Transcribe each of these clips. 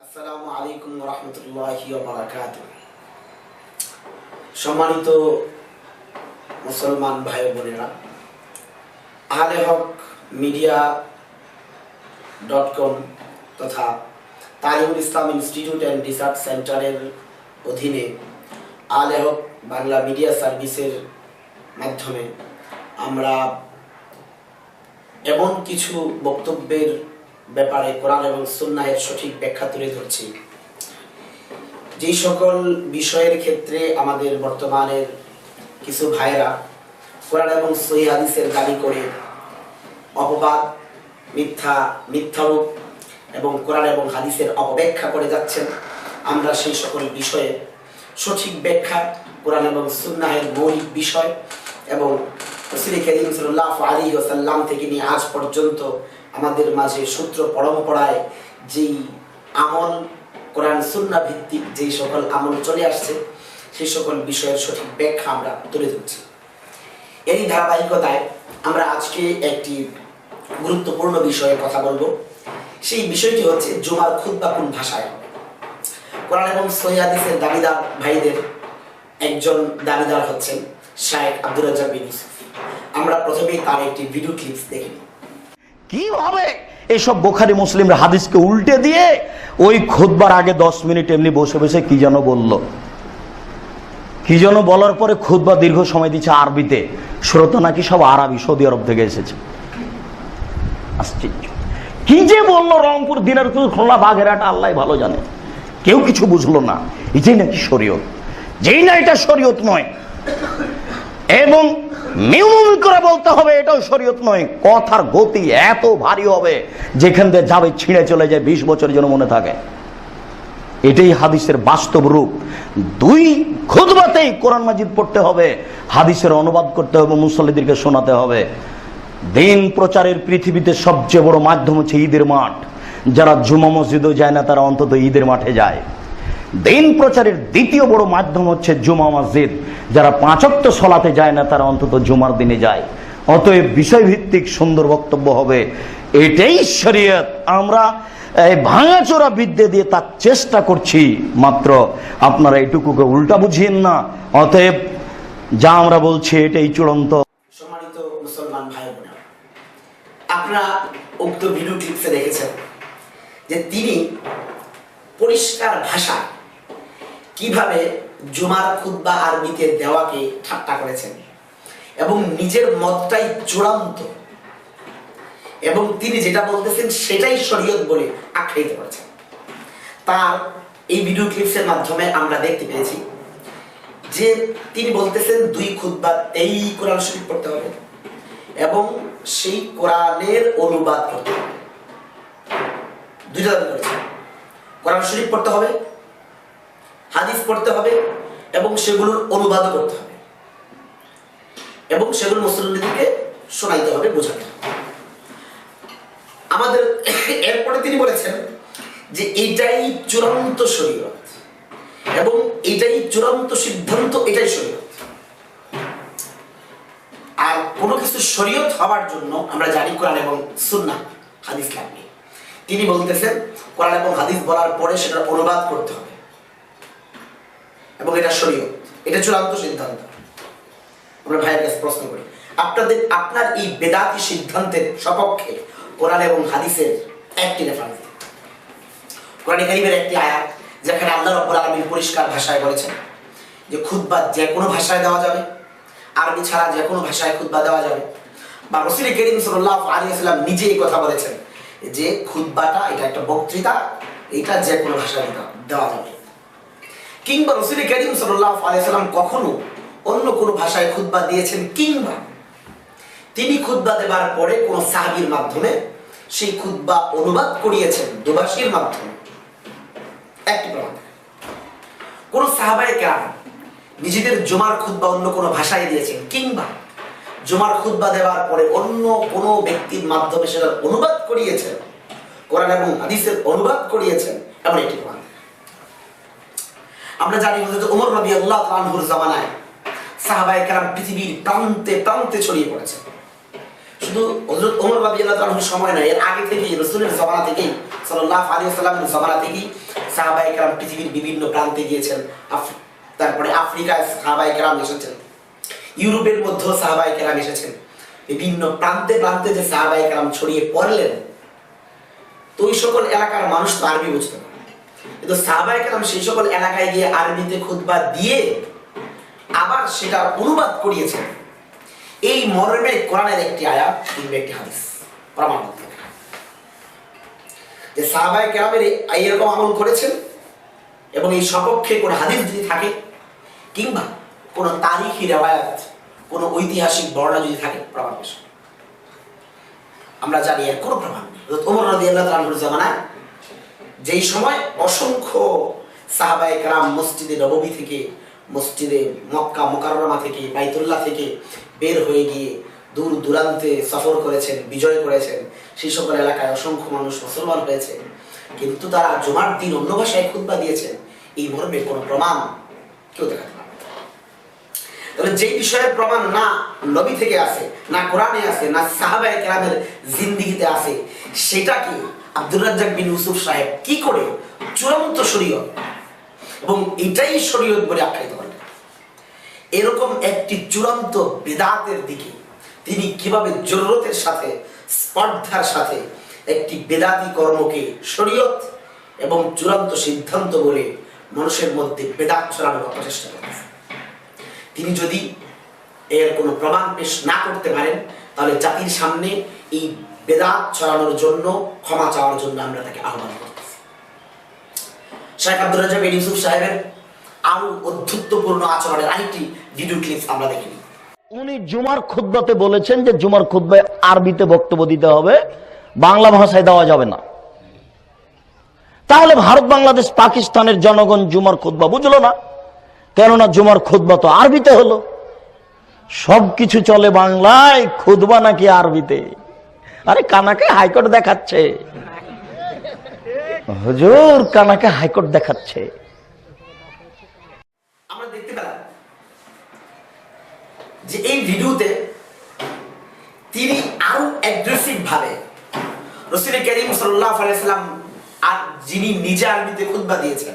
আসসালামু আলাইকুম রহমতুল্লাহি বারাকাত সম্মানিত মুসলমান ভাই বোনেরা আহলে হক মিডিয়া ডট কম তথা Talimul Islam institute and research সেন্টারের অধীনে আহলে হক বাংলা মিডিয়া সার্ভিসের মাধ্যমে আমরা এমন কিছু বক্তব্যের ব্যাপারে কোরআন এবং সুন্নাহের সঠিক ব্যাখ্যা তুলে ধরছি। যেই সকল বিষয়ের ক্ষেত্রে আমাদের বর্তমানের কিছু ভাইরা কোরআন এবং সহি হাদিসের দাবি করে, অপবাদ, মিথ্যা, মিথ্যারূপ এবং কোরআন এবং হাদিসের অপব্যাখ্যা করে যাচ্ছেন। আমরা সেই সকল বিষয়ে সঠিক ব্যাখ্যা, কোরআন এবং সুন্নাহের মৌলিক বিষয় এবং রসুল করিম সাল্লাহ আলী ওসাল্লাম থেকে নিয়ে আজ পর্যন্ত আমাদের মাঝে সূত্র পরম্পরায় যেই আমল, কোরআন সুন্না ভিত্তিক যেই সকল আমল চলে আসছে, সেই সকল বিষয়ের সঠিক ব্যাখ্যা আমরা তুলে ধরছি। এই ধারাবাহিকতায় আমরা আজকে একটি গুরুত্বপূর্ণ বিষয়ে কথা বলব। সেই বিষয়টি হচ্ছে জুমার খুদ্া কোন ভাষায়? কোরআন এবং সহিদের দাবিদার ভাইদের একজন দাবিদার হচ্ছেন শায়েখ আব্দুর রাজ্জাক বিন ইউসুফ। আমরা প্রথমেই তার একটি ভিডিও ক্লিপস দেখে কীভাবে এসব বোখারি মুসলিমরা হাদিসকে উল্টে দিয়ে ওই খুদবার আগে দশ মিনিট এমনি বসে বসে কি যেন বলল? কি যেন বলার পরে খুদবা দীর্ঘ সময় দিচ্ছে আরবিতে। শ্রোতা নাকি সব আরবি, সৌদি আরব থেকে এসেছে। আশ্চর্য। কি যে বলল রংপুর দিনারপুর খোলা বাঘেরাটা আল্লাহ ভালো জানে। কেউ কিছু বুঝলো না। এই এটাই নাকি শরীয়ত? যেই না এটা শরীয়ত নয়। এবং মিউমি করে বলতে হবে, এটাও শরীয়ত নয়। কথার গতি এত ভারী হবে, যেখান দিয়ে যাবে, ছিঁড়ে চলে যায়, বিশ বছরের জন্য মনে থাকে। এটাই হাদিসের বাস্তব রূপ। দুই খুদবাতেই কোরআন মাজিদ পড়তে হবে, হাদিসের অনুবাদ করতে হবে, মুসল্লিদেরকে শোনাতে হবে। দিন প্রচারের পৃথিবীতে সবচেয়ে বড় মাধ্যম হচ্ছে ঈদের মাঠ। যারা জুমা মসজিদও যায় না, তারা অন্তত ঈদের মাঠে যায়। দিন প্রচারের দ্বিতীয় বড় মাধ্যম হচ্ছে জুমা মসজিদ। যারা পাঁচক্ত সলাতে যায় না, তারা অন্তত জুমার দিনে যায়। অতএব বিষয়ভিত্তিক সুন্দর বক্তব্য হবে। এটাই শরীয়ত। আমরা এই ভাঙাচোরা বিদ্যে দিয়ে তার চেষ্টা করছি। মাত্র আপনারা এইটুকুকে উল্টা বুঝিয়েন না। অতএব যা আমরা বলছি, এটাই চূড়ান্ত। মুসলমান ভাই বোনেরা, আপনারা উক্ত ভিডিও ক্লিপসে দেখেছেন যে তিনি পরিষ্কার ভাষা কীভাবে জুমার খুদ্া আরবিতে দেওয়াকে ঠাট্টা করেছেন এবং নিজের মতটাই চূড়ান্ত এবং তিনি যেটা বলতেছেন সেটাই শরীয়ত বলে আখ্যায়িত করেছেন। তার এই ভিডিও ক্লিপসের মাধ্যমে আমরা দেখতে পেয়েছি যে তিনি বলতেছেন দুই খুদ্া এই কোরআন শরীফ পড়তে হবে। এবং সেই কোরআনের অনুবাদ করতে হবে। দুইটা দাবি করেছেন কোরআন শরীফ পড়তে হবে, হাদিস পড়তে হবে, এবং সেগুলোর অনুবাদ করতে হবে। এবং সেগুলো মুসলিমদেরকে শোনাইতে হবে বোঝাতে হবে। আমাদের এরপরে তিনি বলেছেন যে, এটাই চূড়ান্ত শরীয়ত। এবং এটাই চূড়ান্ত সিদ্ধান্ত, এটাই শরীয়ত আর কোনো কিছু শরীয়ত হওয়ার জন্য আমরা জানি কোরআন এবং সুন্না হাদিস লাগবে। তিনি বলতেছেন, কোরআন এবং হাদিস বলার পরে সেটার অনুবাদ করতে হবে। এবং এটা শরীয়ত। এটা চূড়ান্ত সিদ্ধান্ত। আমরা ভাইয়ের কাছে প্রশ্ন করি, আপনাদের, আপনার এই বেদাতি সিদ্ধান্তের সপক্ষে কোরআন এবং হাদিসের একটি রেফারেন্স কোরআন কারিমের একটি আয়াত, যেখানে আল্লাহ রব্বুল আলমীর পরিষ্কার ভাষায় বলেছেন যে খুদ্া যে কোনো ভাষায় দেওয়া যাবে। আরবি ছাড়া যে কোনো ভাষায় খুদ্া দেওয়া যাবে। বা রসুল করিম সাল্লাহ আলী সাল্লাম নিজে এই কথা বলেছেন যে খুদ্বাটা এটা একটা বক্তৃতা, এটা যে কোনো ভাষায় দেওয়া- যাবে। কিংবা রসুল করিম সাল্লাহ আলিয়াল্লাম কখনো অন্য কোনো ভাষায় খুদ্া দিয়েছেন কিংবা তিনি খুদ্া দেবার পরে কোন সাহাবির মাধ্যমে সেই খুদ্া অনুবাদ করিয়েছেন দুভাষীর মাধ্যমে। একটি প্রমাণ। কোন সাহাবাই কেরাম নিজেদের জমার খুদ্া অন্য কোনো ভাষায় দিয়েছেন কিংবা জমার খুদ্া দেওয়ার পরে অন্য কোনো ব্যক্তির মাধ্যমে সেটা অনুবাদ করিয়েছেন। কোরআন এবং হাদিসের অনুবাদ করিয়েছেন, এমন একটি প্রমাণ আমরা জানি হযরত ওমর রাদিয়াল্লাহু আল্লাহ আনহুর জামানায় কেরাম পৃথিবীর প্রান্তে প্রান্তে ছড়িয়ে পড়েছে। শুধু রাদিয়াল্লাহু তাআলা আনহুর সময় নয় এর আগে থেকেই, রাসূলের জামানা থেকেই, সাল্লাল্লাহু আলাইহি ওয়াসাল্লামের জামানা থেকেই সাহাবায়ে কেরাম পৃথিবীর বিভিন্ন প্রান্তে গিয়েছেন। তারপরে আফ্রিকায় সাহাবায়ে কেরাম এসেছেন। ইউরোপের মধ্যেও সাহাবায়ে কেরাম এসেছেন। বিভিন্ন প্রান্তে প্রান্তে যে সাহাবায়ে কেরাম ছড়িয়ে পড়লেন, তো ওই সকল এলাকার মানুষ তো আরবি বুঝতে কিন্তু সাহাবায়ে কেরাম সেই সকল এলাকায় গিয়ে আরবিতে খুতবা দিয়ে আবার সেটা অনুবাদ করিয়েছেন। এই মর্মে কোরআনের একটি আয়াত, কিংবা একটি হাদিস, প্রমাণ যে সাহাবায়ে কেরামের এই- এরকম আমল করেছেন, এবং এই সপক্ষে কোন হাদিস যদি থাকে, কিংবা কোনো তারিখি রেওয়ায়াত, কোনো ঐতিহাসিক বর্ণনা যদি থাকে, প্রমাণ আমরা জানি এর কোনো প্রমাণ নেই। জামানায় যেই সময় অসংখ্য সাহাবায়ে কেরাম মসজিদে নববী থেকে, মসজিদে মক্কা মোকাররমা থেকে, বাইতুল্লাহ থেকে বের হয়ে গিয়ে দূর দূরান্তে সফর করেছেন, বিজয় করেছেন, সেই সকল এলাকায় অসংখ্য মানুষ মুসলমান হয়েছে। কিন্তু তারা জুমার দিন অন্য ভাষায় খুতবা দিয়েছেন, এই মর্মে কোনো প্রমাণ কেউ দেখাতে তবে যেই বিষয়ের প্রমাণ না নবী থেকে আসে, না কোরআনে আছে না সাহাবায়ে কেরামের জিন্দিগিতে আছে সেটা কি আব্দুর রাজ্জাক বিন ইউসুফ সাহেব কি করে চূড়ান্ত শরীয়ত এবং এটাই শরীয়ত বলে আখ্যায়িত করেন এরকম একটি চূড়ান্ত বেদাতের দিকে তিনি কীভাবে জরুরতের সাথে, স্পর্ধার সাথে একটি বেদাতি কর্মকে শরীয়ত এবং চূড়ান্ত সিদ্ধান্ত বলে মানুষের মধ্যে বেদাত ছড়ানোর অপচেষ্টা করেছেন তিনি যদি এর কোনো প্রমাণ পেশ না করতে পারেন, তাহলে জাতির সামনে এই বেদাত ছড়ানোর জন্য, ক্ষমা চাওয়ার জন্য আমরা তাকে আহ্বান শেখ রাজা ইউসুফ সাহেবের আরও অধ্যুত্বপূর্ণ আচরণের আরেকটি ভিডিও ক্লিপ আমরা দেখিনি। উনি জুমার খুদ্বাতে বলেছেন যে জুমার খুদ্বায় আরবিতে বক্তব্য দিতে হবে, বাংলা ভাষায় দেওয়া যাবে না। তাহলে ভারত, বাংলাদেশ, পাকিস্তানের জনগণ জুমার খুদ্া বুঝলো না। কেননা জুমার খুদ্া তো আরবিতে হলো। সবকিছু চলে বাংলায় খুদবা নাকি আরবিতে? আরে কানাকে হাইকোর্ট দেখাচ্ছে। হুজুর, কানাকে হাইকোর্ট দেখাচ্ছে। আমরা দেখতে পেলাম যে এই ভিডিওতে তিনি আরও অ্যাগ্রেসিভ ভাবে রসুল করিম সাল্লাহ আর যিনি নিজে আরবিতে খুতবা দিয়েছেন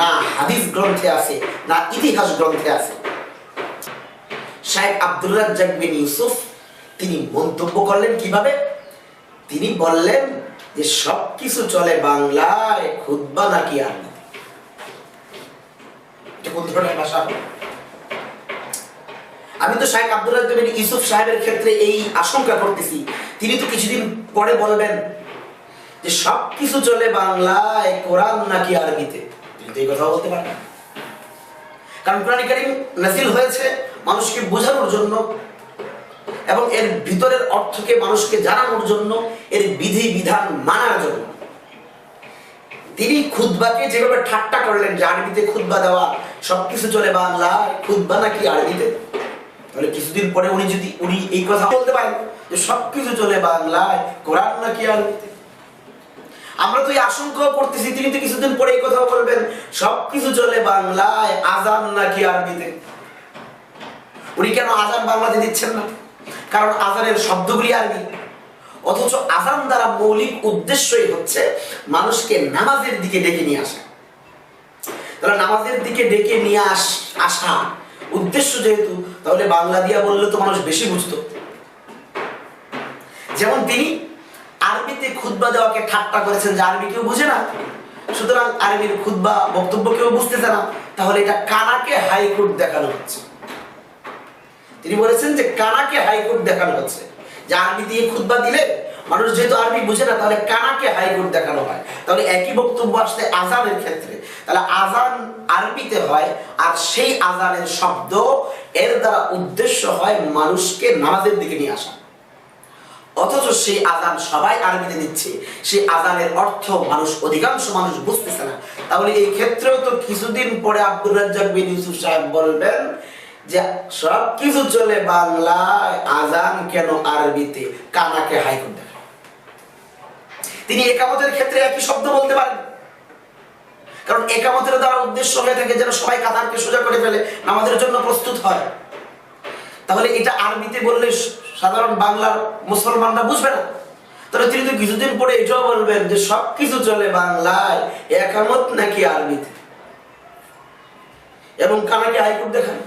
না হাদিস গ্রন্থে আছে, না ইতিহাস গ্রন্থে আছে। শাহেখ আব্দুর রাজ্জাক বিন ইউসুফ, তিনি মন্তব্য করলেন কীভাবে? তিনি বললেন যে, সবকিছু চলে বাংলায় খুদ্া নাকি আর আমি তো শাহেখ আব্দুর রাজ্জাক বিন ইউসুফ সাহেবের ক্ষেত্রে এই আশঙ্কা করতেছি। তিনি তো কিছুদিন পরে বলবেন যে সব কিছু চলে বাংলায়, কোরআন নাকি আরবিতে? তিনি এই কথা বলতে পারেন না। কারণ কোরআন কারিম নাজিল হয়েছে মানুষকে বোঝানোর জন্য এবং এর ভিতরের অর্থকে মানুষকে জানানোর জন্য, এর বিধি বিধান মানার জন্য। তিনি খুতবাকে যেভাবে ঠাট্টা করলেন যে আরবিতে খুতবা দেওয়া, সবকিছু চলে বাংলায় খুতবা নাকি আরবিতে? তাহলে কিছুদিন পরে উনি যদি, উনি এই কথা বলতে পারেন যে সবকিছু চলে বাংলায়, কোরআন নাকি আরবিতে? আমরা তো এই আশঙ্কা করতেছি, তিনি তো কিছুদিন পরে এই কথা বলবেন, সবকিছু চলে বাংলায়, আজান নাকি আরবিতে? উনি কেন আজান বাংলাতে দিচ্ছেন না? কারণ আজানের শব্দগুলি আরবি। অথচ আজান দ্বারা মৌলিক উদ্দেশ্যই হচ্ছে মানুষকে নামাজের দিকে ডেকে নিয়ে আসা। তাহলে নামাজের দিকে ডেকে নিয়ে আস, আসা উদ্দেশ্য যেহেতু, তাহলে বাংলা দিয়া বললে তো মানুষ বেশি বুঝতো। যেমন তিনি আরবিতে খুতবা দেওয়াকে ঠাট্টা করেছেন যে আরবি কেউ বুঝে না? সুতরাং আরবির খুতবা বক্তব্য কেউ বুঝতেছে না। তাহলে এটা কানাকে হাইকোর্ট দেখানো হচ্ছে। তিনি বলেছেন যে কানাকে হাইকোর্ট দেখানো হচ্ছে। যে আরবি দিয়ে খুতবা দিলে মানুষ যেহেতু আরবি বুঝে না, তাহলে কানাকে হাইকোর্ট দেখানো হয়। তাহলে একই বক্তব্য আসলে আজানের ক্ষেত্রে। তাহলে আজান আরবিতে হয় আর সেই আজানের শব্দ এর দ্বারা উদ্দেশ্য হয় মানুষকে নামাজের দিকে নিয়ে আসা। অথচ সেই আজান সবাই আরবিতে দিচ্ছে সেই আজানের অর্থ মানুষ, অধিকাংশ মানুষ বুঝতেছে না। তাহলে এই ক্ষেত্রেও তো কিছুদিন পরে আব্দুর রাজ্জাক বিন ইউসুফ সাহেব বলবেন যে সব কিছু চলে বাংলায়, আজান কেন আরবিতে? কানাকে হাইকোর্ট দেখা তিনি একামতের ক্ষেত্রে একই শব্দ বলতে পারেন। কারণ একামতের দ্বারা উদ্দেশ্য হয়ে থাকে যেন সবাই কাতারকে সোজা করে ফেলে আমাদের জন্য প্রস্তুত হয়। তাহলে এটা আরবিতে বললে সাধারণ বাংলার মুসলমানরা বুঝবে না। তাহলে তিনি তো কিছুদিন পরে এটাও বলবেন যে সবকিছু চলে বাংলায়, একামত নাকি আরবিতে? এবং কানাকে হাইকোর্ট দেখান,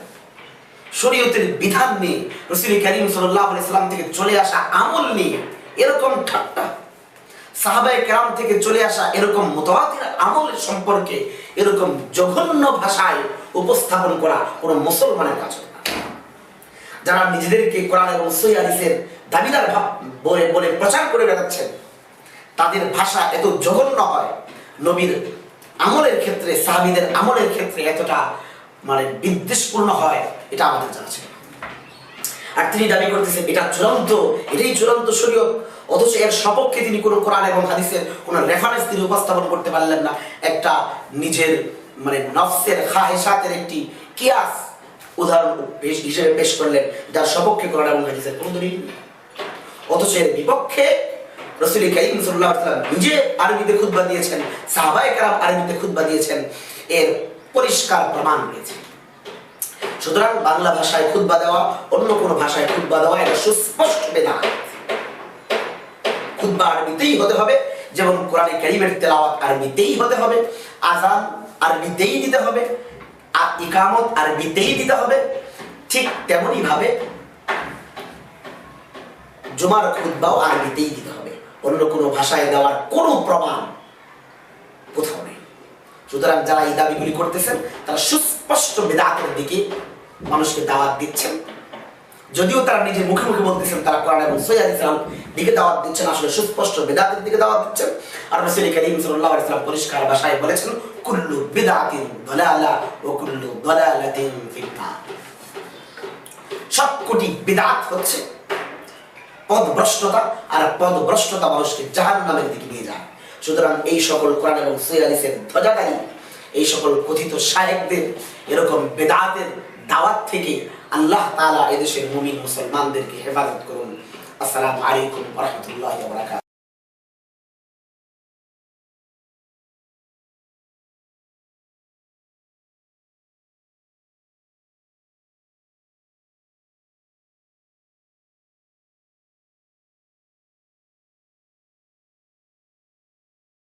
শরীয়তের বিধান নিয়ে রসুল করিম সাল্লাম থেকে চলে আসা আমল নিয়ে এরকম ঠাট্টা, সাহাবায়ে কেরাম থেকে চলে আসা এরকম মোতাবাতির আমলের সম্পর্কে এরকম জঘন্য ভাষায় উপস্থাপন করা কোনো মুসলমানের না। যারা নিজেদেরকে কোরআন এবং সই হাদিসের দাবিদার ভাব বলে বলে প্রচার করে বেড়াচ্ছেন, তাদের ভাষা এত জঘন্য হয়। নবীর আমলের ক্ষেত্রে, সাহাবিদের আমলের ক্ষেত্রে এতটা মানে বিদ্বেষপূর্ণ হয়, এটা আমাদের জানা ছিল। আর তিনি দাবি করতেছেন, এটা চূড়ান্ত এটাই চূড়ান্ত শরীয়ত। অথচ এর সপক্ষে তিনি কোনো কোরআন এবং হাদিসের কোনো রেফারেন্স তিনি উপস্থাপন করতে পারলেন না। একটা নিজের মানে নফসের খাহেসাতের একটি কিয়াস উদাহরণ হিসেবে পেশ করলেন, যার সপক্ষে কোরআন এবং হাদিসের কোনো দলিল অথচ এর বিপক্ষে রসুল করিম সাল্লাল্লাহু আলাইহি ওয়াসাল্লাম নিজে আরবিতে খুতবা দিয়েছেন, সাহাবায়ে কেরাম আরবিতে খুতবা দিয়েছেন, এর পরিষ্কার প্রমাণ রয়েছে। সুতরাং বাংলা ভাষায় খুতবা দেওয়া, অন্য কোনো ভাষায় খুতবা দেওয়া এটা সুস্পষ্ট বেদাত। খুতবা আরবিতেই হতে হবে, যেমন কোরআনে কারিমের তেলাওয়াত আরবিতেই হতে হবে আজান আরবিতেই দিতে হবে ইকামত আরবিতেই দিতে হবে, ঠিক তেমনই ভাবে জুমার খুতবাও আরবিতেই দিতে হবে। অন্য কোনো ভাষায় দেওয়ার কোনো প্রমাণ কোথাও নেই। সুতরাং যারা এই দাবিগুলি করতেছেন, তারা সুস্পষ্ট বেদাতের দিকে মানুষকে দাওয়াত দিচ্ছেন। যদিও তারা নিজে মুখে মুখে বলতেছেন, তারা কোরআন এবং সৈয়াদ ইসলাম দিকে দাওয়াত দিচ্ছেন, আসলে সুস্পষ্ট বেদাতের দিকে দাওয়াত দিচ্ছেন। আর রসুল করিম সাল্লাল্লাহু আলাইহি ওয়াসাল্লাম পরিষ্কার ভাষায় বলেছেন, কুল্লু বিদআতিন দালালা ও কুল্লু সবকটি বিদাত হচ্ছে পদভ্রষ্টতা, আর পদভ্রষ্টতা মানুষকে জাহান নামের দিকে নিয়ে যায়। সুতরাং এই সকল কোরআন এবং ধ্বজাকারী, এই সকল কথিত শায়েকদের এরকম বেদাতের দাওয়াত থেকে আল্লাহ তাআলা এদেশের মুমিন মুসলমানদেরকে হেফাজত করুন আসসালামু আলাইকুম ওয়া রাহমাতুল্লাহি ওয়া বারাকাতুহু